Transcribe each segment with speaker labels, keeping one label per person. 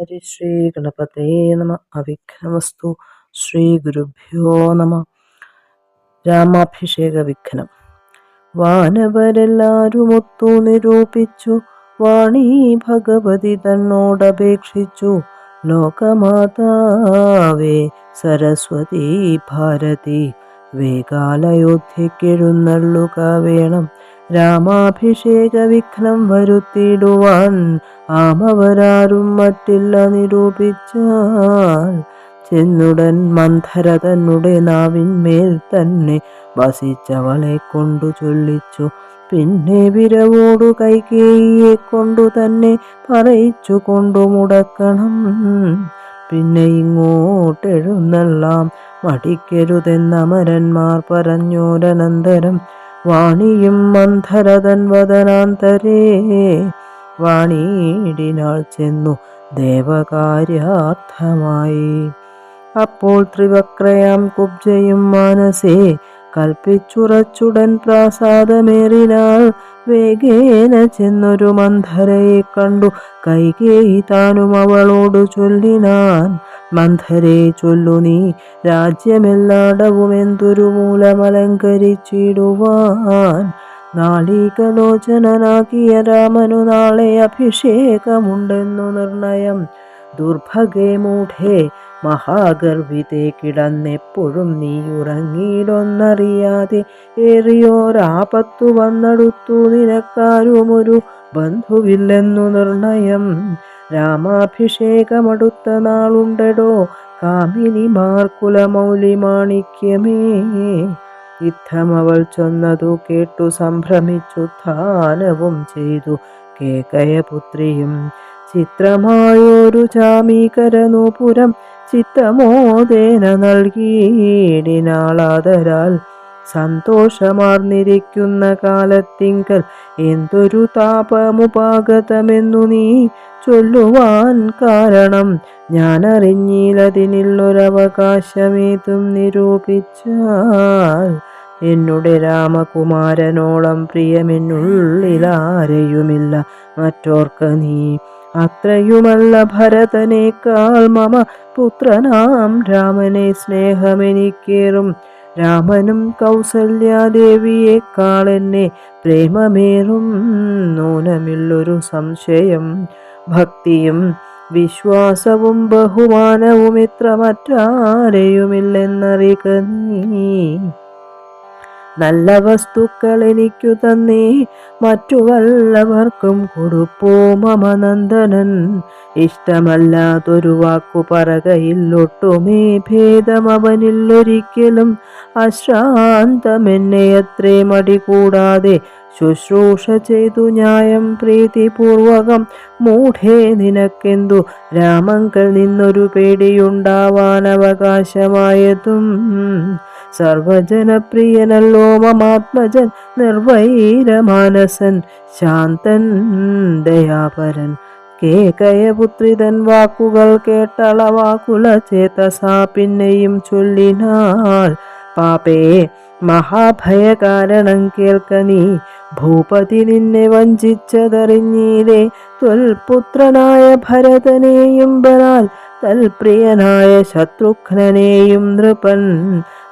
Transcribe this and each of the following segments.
Speaker 1: ഹരിശ്രീ ഗണപതേ നമ അവിഘ്നമസ്തു ശ്രീ ഗുരുഭ്യോ നമ രാമാഭിഷേക വിഘ്നം വാനവരെല്ലാരുമൊത്തു നിരൂപിച്ചു വാണി ഭഗവതി തന്നോടപേക്ഷിച്ചു. ലോകമാതാവേ സരസ്വതി ഭാരതി വേകാലയോധ്യക്കെഴുന്നള്ളുക വേണം. രാമാഭിഷേക വിഘ്നം വരുത്തിടുവാൻ ആമവരാരും മറ്റില്ല നിരൂപിച്ചാൽ ചെന്നുടൻ മന്ധര തന്നെ നാവിന്മേൽ തന്നെ വസിച്ചവളെ കൊണ്ടു ചൊല്ലിച്ചു. പിന്നെ വിരവോടു കൈകേയിയെ കൊണ്ടു തന്നെ പറയിച്ചു കൊണ്ടു മുടക്കണം. പിന്നെ ഇങ്ങോട്ടെഴുന്നള്ളാം. മടിക്കരുതെന്നമരന്മാർ പറഞ്ഞോരനന്തരം വാണിയും മന്ധരതൻ വദനാന്തരേ. വാണിയിടിനാൾ ചെന്നു ദേവകാര്യാർത്ഥമായി. അപ്പോൾ ത്രിവക്രയാം കുബ്ജയും മാനസേ കൽപ്പിച്ചുറച്ചുടൻ പ്രാസാദമേറിനാൾ വേഗേന ചെന്നൊരു മന്ധരയെ കണ്ടു. കൈകേയി താനും അവളോട് ചൊല്ലിനാൻ. മന്ധരെ ചൊല്ലു നീ. രാജ്യമെല്ലാടവും എന്തൊരു മൂലമലങ്കരിച്ചിടുവാൻ. നാളീകലോചനനാക്കിയ രാമനു നാളെ അഭിഷേകമുണ്ടെന്നു നിർണയം. ദുർഭഗേ മൂഢേ. മഹാഗർഭിതേ കിടന്നെപ്പോഴും നീ ഉറങ്ങിയിലൊന്നറിയാതെ ഏറിയോരാപത്തു വന്നടുത്തു. നിനക്കാരുമൊരു ബന്ധുവില്ലെന്നു നിർണയം. രാമാഭിഷേകമടുത്ത നാളുണ്ടടോ കാമിനിമാർ കുലമൗലി മാണിക്യമേ യുദ്ധമവൾ ചൊന്നതു കേട്ടു സംഭ്രമിച്ചു ധാനവും ചെയ്തു. കേകയപുത്രിയും ചിത്രമായൊരു ചാമീകരനൂപുരം ചിത്തമോദേന നൽകിയിടിനാളാതരാൽ സന്തോഷമാർന്നിരിക്കുന്ന കാലത്തിങ്കൽ എന്തൊരു താപമുപാഗതമെന്നു നീ ചൊല്ലുവാൻ കാരണം. ഞാൻ അറിഞ്ഞില്ലതിനുള്ളൊരവകാശമേതും നിരൂപിച്ചാൽ എന്നുടെ രാമകുമാരനോളം പ്രിയമെന്നുള്ളിലാരെയുമില്ല. മറ്റോർക്ക് നീ അത്രയുമല്ല ഭരതനേക്കാൾ മമ പുത്രനാം രാമനെ സ്നേഹമെനിക്കേറും. രാമനും കൗസല്യാദേവിയേക്കാൾ എന്നെ പ്രേമമേറും. നൂനമില്ലൊരു സംശയം. ഭക്തിയും വിശ്വാസവും ബഹുമാനവും ഇത്ര മറ്റാരെയുമില്ലെന്നറിക നീ. നല്ല വസ്തുക്കൾ എനിക്കു തന്നേ. മറ്റു വല്ലവർക്കും കൊടുപ്പോ മമനന്ദനൻ. ഇഷ്ടമല്ലാതൊരു വാക്കു പറകയിൽ ഒട്ടുമേ ഭേദം അവനില്ലൊരിക്കലും അശ്രാന്തമെന്നെ അത്രേ മടി കൂടാതെ ശുശ്രൂഷ ചെയ്തു ന്യായം പ്രീതിപൂർവകം. മൂഢേ നിനക്കെന്തു? രാമങ്കൽ നിന്നൊരു പേടിയുണ്ടാവാൻ അവകാശമായതും. സർവജനപ്രിയനല്ലോ മമാത്മജൻ നിർവൈരമാനസൻ ശാന്തൻ ദയാപരൻ. കേകയപുത്രിതൻ വാക്കുകൾ കേട്ടളവാകുല ചേതസാ പിന്നെയും ചൊല്ലിനാൾ പാപേ മഹാഭയകാരണം കേൾക്ക നീ. ഭൂപതി നിന്നെ വഞ്ചിച്ചതറിഞ്ഞീലേ ത്വൽപുത്രനായ ഭരതനെയും ബലാൽ തൽപ്രിയനായ ശത്രുഘ്നനെയും നൃപൻ.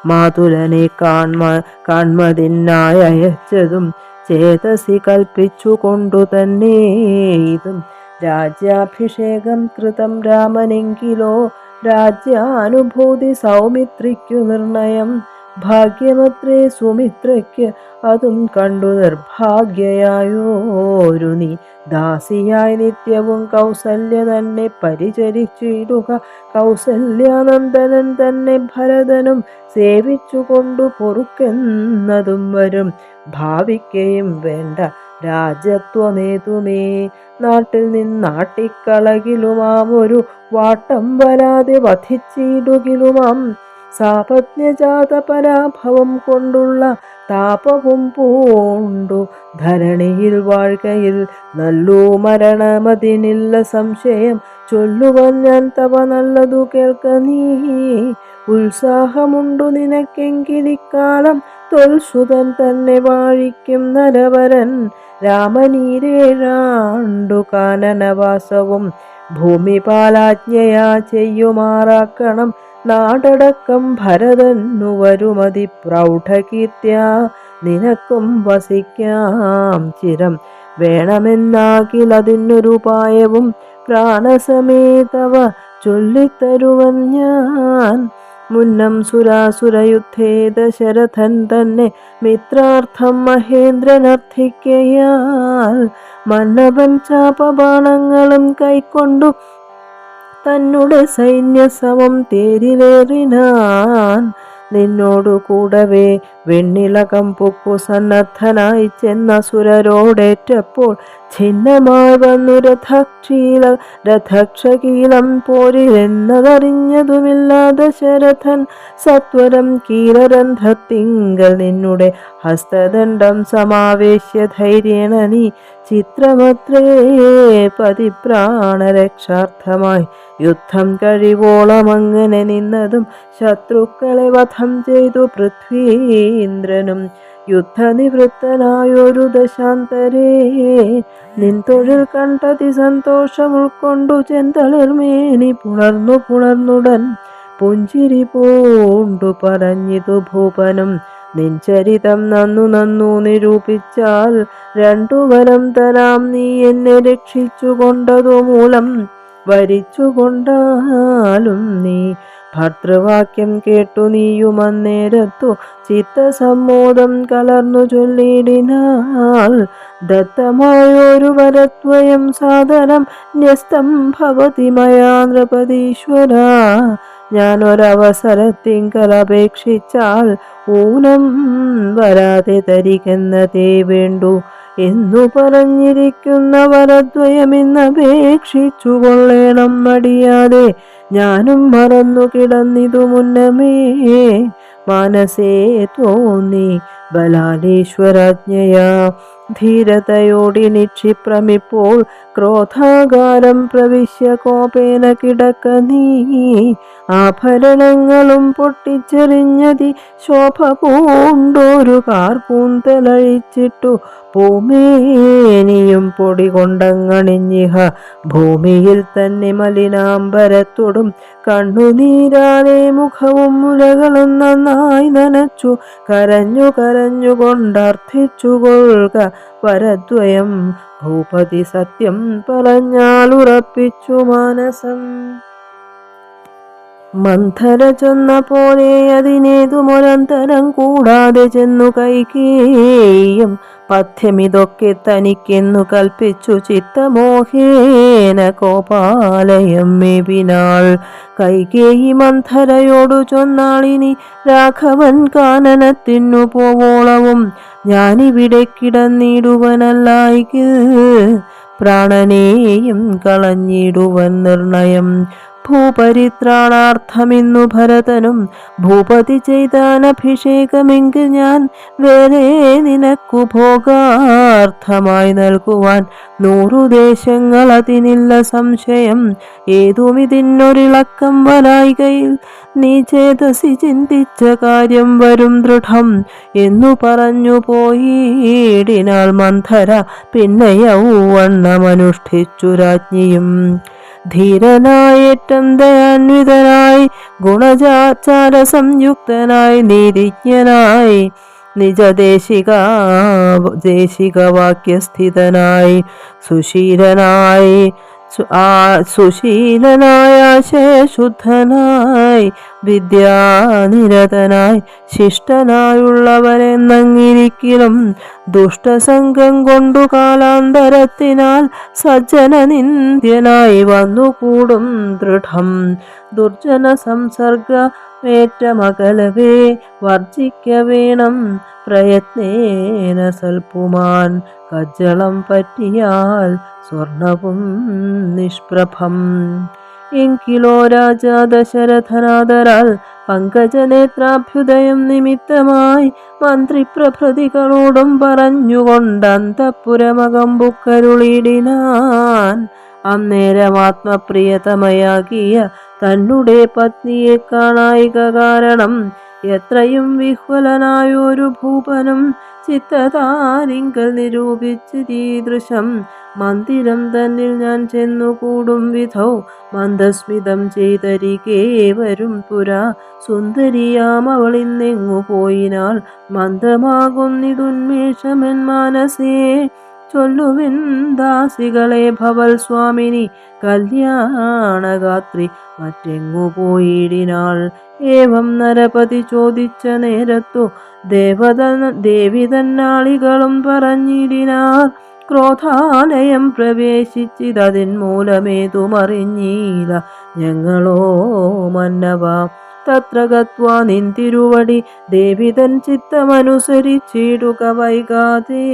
Speaker 1: മാതുലനെ കാൺമ കാൺമതിനായി അയച്ചതും ചേതസി കൽപ്പിച്ചു കൊണ്ടു തന്നെ. ഇതും രാജ്യാഭിഷേകം കൃതം രാമനെങ്കിലോ രാജ്യാനുഭൂതി സൗമിത്രിക്കു നിർണയം. ഭാഗ്യമത്രേ സുമിത്രയ്ക്ക് അതും കണ്ടു നിർഭാഗ്യയായോരു നീ. ദാസിയായി നിത്യവും കൗസല്യ തന്നെ പരിചരിച്ചിടുക. കൗസല്യാനന്ദനൻ തന്നെ ഭരതനും സേവിച്ചുകൊണ്ടു പൊറുക്കെന്നതും വരും. ഭാവിക്കയും വേണ്ട. രാജത്വമേതുമേ നാട്ടിൽ നിന്നാട്ടിക്കളകിലുമാം ഒരു വാട്ടം വരാതെ വധിച്ചിടുകിലുമാം. സാപജ്ഞജാത പരാഭവം കൊണ്ടുള്ള താപവും പൂണ്ടു. ധരണിയിൽ വാഴ്കയിൽ നല്ലു മരണമതിനില്ല സംശയം. ചൊല്ലുവാൻ ഞാൻ തവ നല്ലതു കേൾക്ക നീ. ഉത്സാഹമുണ്ടു നിനക്കെങ്കിലിക്കാലം. തൊൽസുതൻ തന്നെ വാഴിക്കും നരവരൻ. രാമനീരേഴാണ്ടു കാനനവാസവും ഭൂമിപാലാജ്ഞയാ ചെയ്യുമാറാക്കണം. നാടടക്കം ഭരതന്നു വരുമതി പ്രൗഢകീർത്യ നിനക്കും വസിക്കാം ചിരം. വേണമെന്നാകിലതിനൊരുപായവും പ്രാണസമേതവ ചൊല്ലിത്തരുവൻ ഞാൻ. മുന്നം സുരാസുരയുദ്ധേ ദശരഥൻ തന്നെ മിത്രാർത്ഥം മഹേന്ദ്രനർത്ഥിക്കയാൽ മന്നവൻ ചാപബാണങ്ങളും കൈക്കൊണ്ടു തന്നുടെ സൈന്യസമം തേരിലേറിനാൻ നിന്നോടു കൂടവേ വെണ്ണിലകം പൊക്കു സന്നദ്ധനായി ചെന്ന സുരരോടേറ്റപ്പോൾ ഛിന്നമായി വന്നു രഥക്ഷീല രഥക്ഷകീലം പോരിലെന്നതറിഞ്ഞതുമില്ലാതെ ശരഥൻ സത്വരം കീലരന്ധ്രത്തിങ്കൽ നിന്നുടെ ഹസ്തദണ്ഡം സമാവേശ്യ ധൈര്യേണ നീ ചിത്രമത്രേ പതിപ്രാണരക്ഷാർത്ഥമായി യുദ്ധം കഴിവോളം അങ്ങനെ നിന്നതും ശത്രുക്കളെ വധം ചെയ്തു പൃഥ്വീന്ദ്രനും യുദ്ധനിവൃത്തനായൊരു ദശാന്തരേ നിൻ തൊഴിൽ കണ്ടതി സന്തോഷം ഉൾക്കൊണ്ടു ചെന്തളിർമേനി പുണർന്നു പുണർന്നുടൻ പുഞ്ചിരി പൂണ്ടു പറഞ്ഞിതു ഭൂപനം. നിൻ ചരിതം നന്നു നന്നു നിരൂപിച്ചാൽ രണ്ടു വരം തരാം നീ എന്നെ രക്ഷിച്ചു കൊണ്ടതു മൂലം വരിച്ചുകൊണ്ടാലും നീ ഭർത്തൃവാക്യം കേട്ടു നീയുമന്നേരത്തു ചിത്തസമ്മോദം കലർന്നു ചൊല്ലിടിനാൽ ദത്തമായൊരു വരത്വയം സാധനം ന്യസ്തം ഭവതി മയാ നൃപതീശ്വര. ഞാനൊരവസരത്തിങ്കൽ അപേക്ഷിച്ചാൽ ഊനം വരാതെ തരികെന്നതേ വേണ്ടു എന്നു പറഞ്ഞിരിക്കുന്ന വരദ്വയമിന്നപേക്ഷിച്ചു കൊള്ളേണം മടിയാതെ. ഞാനും മറന്നു കിടന്നിതു മുന്നമേ. മനസ്സേ തോന്നി ബലാലീശ്വരാജ്ഞയാ. ധീരതയോടി നിക്ഷിപ്രമിപ്പോൾ ക്രോധാകാരം പ്രവിശ്യ കോപേന കിടക്ക നീ. ആഭരണങ്ങളും പൊട്ടിച്ചെറിഞ്ഞതി ശോഭ പൂണ്ടൊരു കാർപൂന്തലഴിച്ചിട്ടു ഭൂമേനിയും പൊടി കൊണ്ടങ്ങണിഞ്ഞിഹ ഭൂമിയിൽ തന്നെ മലിനാംബരത്തോടും കണ്ണുനീരാലെ മുഖവും മുലകളും നന്നായി നനച്ചു കരഞ്ഞു കരഞ്ഞുകൊണ്ടർത്ഥിച്ചു കൊള്ളുക വരദ്വയം ഭൂപതി സത്യം പറഞ്ഞാലുറപ്പിച്ചു മാനസം. മന്ധര ചൊന്ന പോലെ അതിനേതുമൊരന്തരം കൂടാതെ ചെന്നു കൈകേയും. പഥ്യമിതൊക്കെ തനിക്കെന്നു കൽപ്പിച്ചു ചിത്തമോഹേന കോപാലയം മേപിനാൾ കൈകേയി മന്ധരയോടു ചൊന്നാളിനി രാഘവൻ കാനനത്തിനു പോവോളവും. ഞാനിവിടെ കിടന്നിടുവനല്ലായിക്ക്. പ്രാണനെയും കളഞ്ഞിടുവൻ നിർണയം. ഭൂപരിത്രാണാർത്ഥമിന്നു ഭരതനും ഭൂപതി ചെയ്താനഭിഷേകമെങ്കിൽ ഞാൻ വേറെ നിനക്കു ഭോഗാർത്ഥമായി നൽകുവാൻ. നൂറു ദേശങ്ങൾ അതിനില്ല സംശയം. ഏതുമിതിനൊരിളക്കം വരായികയിൽ നീ ചേതസി ചിന്തിച്ച കാര്യം വരും ദൃഢം. എന്നു പറഞ്ഞു പോയിടിനാൾ മന്ധര പിന്നെ യൗവണ്ണമനുഷ്ഠിച്ചു രാജ്ഞിയും. ധീരനായേറ്റം ദയാന്വിതനായി ഗുണജാചാര സംയുക്തനായി നീതിജ്ഞനായി നിജദേശിക ദേശിക വാക്യസ്ഥിതനായി സുശീലനായി സുശീലനായ ശേഷുദ്ധനായി വിദ്യാനിരതനായി ശിഷ്ടനായുള്ളവരെന്നങ്ങിരിക്കലും ദുഷ്ടസംഘം കൊണ്ടു കാലാന്തരത്തിനാൽ സജ്ജന നിന്ദ്യനായി വന്നുകൂടും ദൃഢം. ദുർജന സംസർഗ ഏറ്റമകലവേ വർജിക്ക വേണം പ്രയത്നേന സൽപുമാൻ. കജ്ജളം പറ്റിയാൽ സ്വർണവും നിഷ്പ്രഭം. എങ്കിലോ രാജാ ദശരഥനാദരാൽ പങ്കജനേത്രാഭ്യുദയം നിമിത്തമായി മന്ത്രിപ്രഭൃതികളോടും പറഞ്ഞുകൊണ്ടന്തപുരമകമ്പുക്കരുളിടിനാൻ അന്നേരം ആത്മപ്രിയതമയാകിയ തന്നുടെ പത്നിയെ കാണായിക കാരണം എത്രയും വിഹ്വലനായൊരു ഭൂപനം ചിത്തതാരിങ്കൽ നിരൂപിച്ച് ദീദൃശം. മന്ദിരം തന്നിൽ ഞാൻ ചെന്നുകൂടും വിധോ. മന്ദസ്മിതം ചെയ്തരികേ വരും പുരാ. സുന്ദരിയാം അവൾ ഇന്നെങ്ങു പോയിനാൾ മന്ദമാകുന്നിതുന്മേഷമെൻ മാനസേ. ചൊല്ലുവിൻ ദാസികളെ ഭവൽ സ്വാമിനി കല്യാണഗാത്രി മറ്റെങ്ങു പോയിടിനാൾ? ഏവം നരപതി ചോദിച്ച നേരത്തു ദേവത ദേവി തന്നാളികളും പറഞ്ഞിടിനാർ ക്രോധാലയം പ്രവേശിച്ചിതതിൻ മൂലമേതുമറിഞ്ഞീല ഞങ്ങളോ മന്നവ? തത്ര ഗത്വാ നിന്തിരുവടി ദേവിതൻ ചിത്തമനുസരിച്ചിടുക വൈകാതെ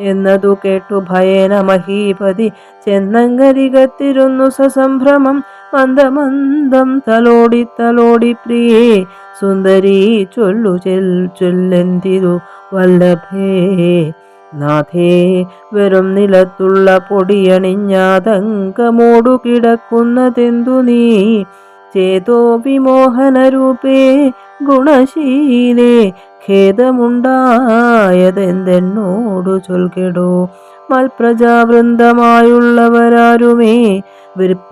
Speaker 1: എന്നതു കേട്ടു ഭയേന മഹീപതി. ചെന്നങ്കരികത്തിരുന്നു സസംഭ്രമം. മന്ദമന്ദം തലോടി തലോടി പ്രിയേ സുന്ദരി ചൊല്ലു ചെൽ ചൊല്ലെന്തിരു വല്ലഭേ. നാഥേ വെറും നിലത്തുള്ള പൊടിയണിഞ്ഞാതങ്കമോടു കിടക്കുന്നതെന്തു നീ? ചേതോ വിമോഹനരൂപേ ഗുണശീലേ ഖേദമുണ്ടായതെന്തെന്നോടു ചൊൽകെടോ. മൽപ്രജാവൃന്ദമായുള്ളവരാരുമേ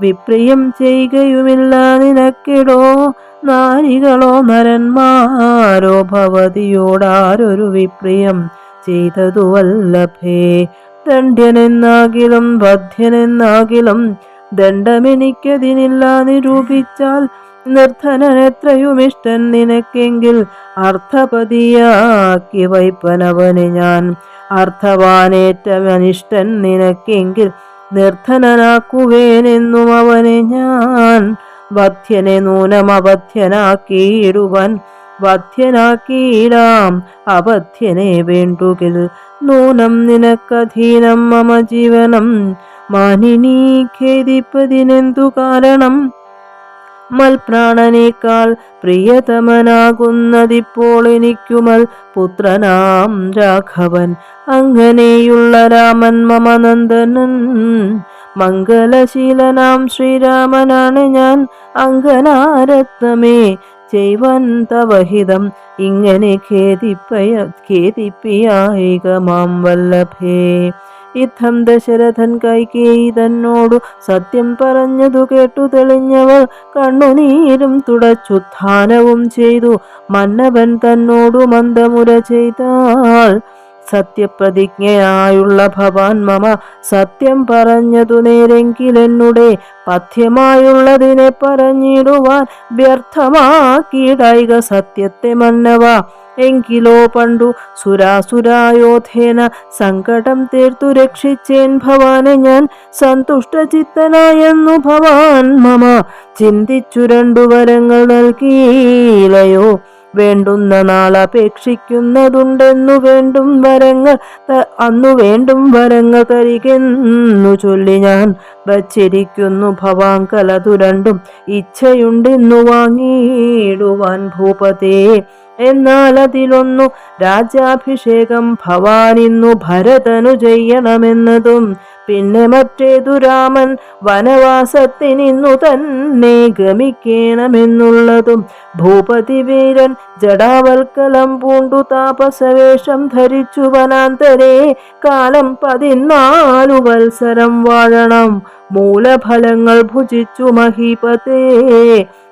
Speaker 1: വിപ്രിയം ചെയ്യുകയുമില്ല നിനക്കിടോ. നാരികളോ നരന്മാരോ ഭവതിയോടാരൊരു വിപ്രിയം ചെയ്തതുവല്ലഭേ. ദണ്ഡ്യനെന്നാകിലും ബധ്യനെന്നാകിലും ദണ്ഡമെനിക്കതിനില്ല നിരൂപിച്ചാൽ നിർധനൻ എത്രയും ഇഷ്ടൻ നിനക്കെങ്കിൽ അർത്ഥപതിയാക്കി വൈപ്പനവന് ഞാൻ. അർത്ഥവാനേറ്റമനിഷ്ടൻ നിനക്കെങ്കിൽ നിർധനനാക്കുവേനെന്നും അവനെ ഞാൻ. വധ്യനെ നൂനം അബധ്യനാക്കിയിടുവൻ വധ്യനാക്കിയിടാം അബധ്യനെ വേണ്ടുകിൽ. നൂനം നിനക്കധീനം മമ ജീവനം മാനിനീ ഖേദിപ്പതിനെന്തു കാരണം? മൽപ്രാണനേക്കാൾ പ്രിയതമനാകുന്നതിപ്പോൾ എനിക്കുമൽ പുത്രനാം രാഘവൻ. അങ്ങനെയുള്ള രാമൻ മമനന്ദനൻ. മംഗലശീലനാം ശ്രീരാമനാണ് ഞാൻ. അങ്കനാരത്നമേ ചെയ്വൻ തവഹിതം. ഇങ്ങനെ ഖേദിപ്പയ ഖേദിപ്പിയായിക മാം വല്ലഭേ. ഇത്തം ദശരഥൻ കൈകേയി തന്നോടു സത്യം പറഞ്ഞതു കേട്ടു തെളിഞ്ഞവൾ. കണ്ണുനീരും തുടച്ചുത്ഥാനവും ചെയ്തു. മന്നവൻ തന്നോടു മന്ദമുര ചെയ്താൾ. സത്യപ്രതിജ്ഞയായുള്ള ഭവാൻ മമ സത്യം പറഞ്ഞതു നേരെങ്കിലെന്നുടെ പഥ്യമായുള്ളതിനെ പറഞ്ഞിടുവാൻ വ്യർത്ഥമാക്കിയിടൈക സത്യത്തെ മന്നവ. എങ്കിലോ പണ്ടു സുരാസുരായോധേന സങ്കടം തീർത്തു രക്ഷിച്ചേൻ ഭവാനെ ഞാൻ സന്തുഷ്ടചിത്തനായെന്നു ഭവാൻ മമ. ചിന്തിച്ചു രണ്ടു വരങ്ങൾ നൽകിയിലയോ വേണ്ടുന്ന നാളപേക്ഷിക്കുന്നതുണ്ടെന്നു വേണ്ടും വരങ്ങൾ അന്നു വേണ്ടും വരങ്ങൾ തരികെന്നു ചൊല്ലി ഞാൻ വച്ചിരിക്കുന്നു ഭവാങ്കലതു രണ്ടും. ഇച്ഛയുണ്ടെന്നു വാങ്ങിയിടുവാൻ ഭൂപതേ. എന്നാൽ അതിലൊന്നു രാജ്യാഭിഷേകം ഭവാനിന്നു ഭരതനു ചെയ്യണമെന്നതും പിന്നെ മറ്റേതു രാമൻ വനവാസത്തിനിന്നു തന്നെ ഗമിക്കണമെന്നുള്ളതും ഭൂപതി വീരൻ ജടാവൽക്കലം പൂണ്ടു താപസവേഷം ധരിച്ചു വനാന്തരേ കാലം പതിനാലു വത്സരം വാഴണം മൂലഫലങ്ങൾ ഭുജിച്ചു മഹീപതേ.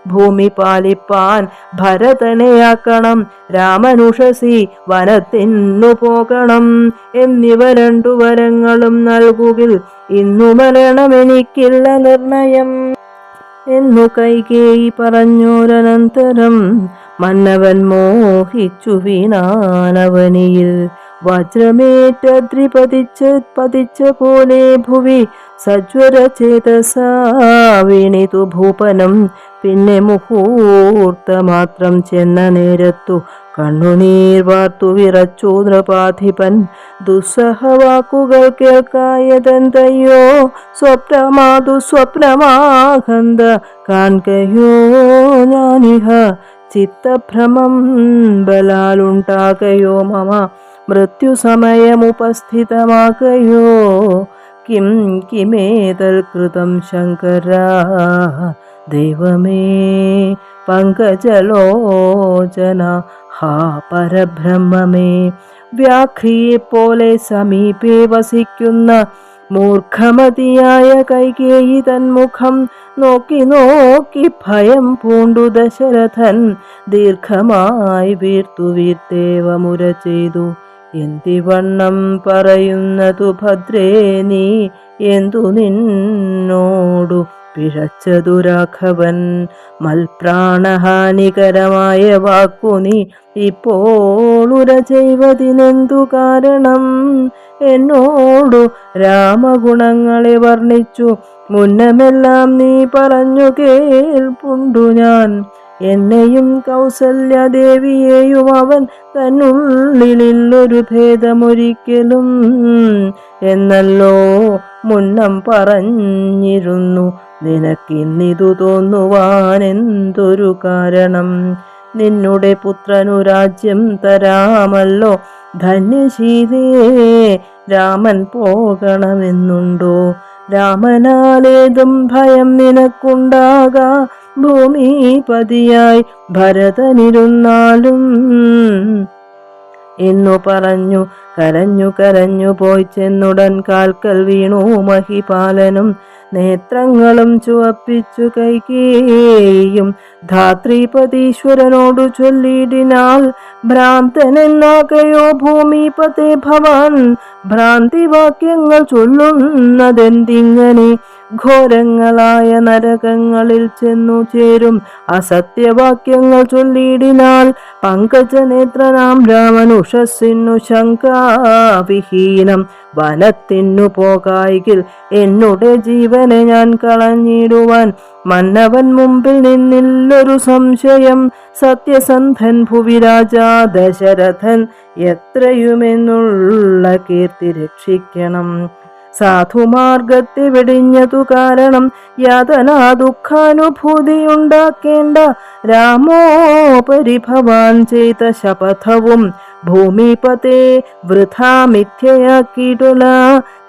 Speaker 1: ഭൂമി പാലിപ്പാൻ ഭരതനെയാക്കണം രാമനുഷസി വനത്തിന്നു പോകണം എന്നിവ രണ്ടു വരങ്ങളും നൽകുകിൽ ഇന്നു മരണമെനിക്കില്ല നിർണയം. എന്നു കൈകേയി പറഞ്ഞോരനന്തരം മന്നവൻ മോഹിച്ചു വീണാനവനിയിൽ. വജ്രമേറ്റ ദ്രിപതിച്ച് പതിച്ച പോലെ ഭുവി സജ്വര ചേതസാ വീണിതു ഭൂപനം പിന്നെ മുഹൂർത്തമാത്രം ചെന്ന നേരത്തു കണ്ണുനീർ വാർത്തു വിറച്ചു നൃപാധിപൻ. ദുസ്സഹവാക്കുകൾ കേൾക്കായതെന്തയ്യോ? സ്വപ്നമാതു സ്വപ്നമാകന്ത കാൺകയോ? ഞാനിഹ ചിത്തഭ്രമം ബലാലുണ്ടാകയോ? മമ മൃത്യുസമയമുപസ്ഥിതമാകയോ? കിം കിമേതൽകൃതം ശങ്കര ദൈവമേ പങ്കജലോചന ഹാ പരബ്രഹ്മമേ. വ്യാഘ്രിയെ പോലെ സമീപേ വസിക്കുന്ന മൂർഖമതിയായ കൈകേയി തന്മുഖം നോക്കി നോക്കി ഭയം പൂണ്ടു ദശരഥൻ ദീർഘമായി വീർത്തു വീർത്തേവമുര ചെയ്തു. എന്തിവണ്ണം പറയുന്നതു ഭദ്രേ നീ എന്തു നിന്നോടു പിഴച്ചതു രാഘവൻ മൽപ്രാണഹാനികരമായ വാക്കു നീ ഇപ്പോളുര ചെയ്വതിനെന്തു കാരണം? എന്നോടു രാമഗുണങ്ങളെ വർണിച്ചു. മുന്നമെല്ലാം നീ പറഞ്ഞു കേൾപ്പുണ്ടു ഞാൻ. എന്നെയും കൗസല്യദേവിയെയും അവൻ തന്നുള്ളിലൊരു ഭേദമൊരിക്കലും എന്നല്ലോ മുന്നം പറഞ്ഞിരുന്നു. നിനക്കിന്നിതു തോന്നുവാൻ എന്തൊരു കാരണം? നിന്നുടെ പുത്രനു രാജ്യം തരാമല്ലോ. ധന്യശീലേ രാമൻ പോകണമെന്നുണ്ടോ? രാമനാലേതും ഭയം നിനക്കുണ്ടാകാ. ഭൂമിപതിയായി ഭരതനിരുന്നാലും. എന്നു പറഞ്ഞു കരഞ്ഞു കരഞ്ഞു പോയി ചെന്നുടൻ കാൽക്കൽ വീണു മഹിപാലനും. നേത്രങ്ങളും ചുവപ്പിച്ചു കൈകേയും. ധാത്രീപതീശ്വരനോടു ചൊല്ലിയിടിനാൽ ഭ്രാന്തനെന്നാകയോ ഭൂമിപതേ ഭവാൻ. ഭ്രാന്തിവാക്യങ്ങൾ ചൊല്ലുന്നതെന്തിങ്ങനെ? ഘോരങ്ങളായ നരകങ്ങളിൽ ചെന്നു ചേരും. അസത്യവാക്യങ്ങൾ ചൊല്ലിയിടിനാൽ പങ്കജനേത്രനാം രാമനുഷസ്സിനു ശങ്കാവിഹീനം വനത്തിനു പോകായികിൽ എന്നുടെ ജീവനെ ഞാൻ കളഞ്ഞിടുവാൻ മന്നവൻ മുമ്പിൽ നിന്നില്ലൊരു സംശയം. സത്യസന്ധൻ ഭുവിരാജാ ദശരഥൻ എത്രയുമെന്നുള്ള കീർത്തി രക്ഷിക്കണം. സാധുമാർഗത്തെ വെടിഞ്ഞതു കാരണം യാതനാ ദുഃഖാനുഭൂതി ഉണ്ടാക്കേണ്ട രാമോ പരിഭവാൻ ചെയ്ത ശപഥവും ഭൂമിപതേ വൃഥാ മിഥ്യയാക്കിയിട്ടുള്ള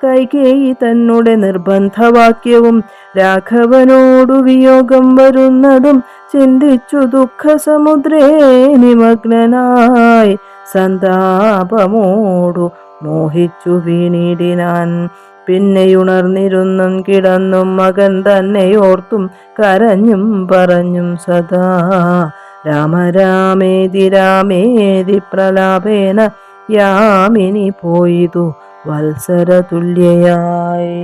Speaker 1: കൈകേയി തന്നുടെ നിർബന്ധവാക്യവും രാഘവനോടു വിയോഗം വരുന്നതും ചിന്തിച്ചു ദുഃഖസമുദ്രേ നിമഗ്നായി സന്താപമോടു മോഹിച്ചു വീണിടിനാൻ. പിന്നെയുണർന്നിരുന്നും കിടന്നും മകൻ തന്നെയോർത്തും കരഞ്ഞും പറഞ്ഞും സദാ. രാമരാമേതി രാമേതി പ്രലാപേന യാമിനി പോയിതു വത്സര തുല്യയായി.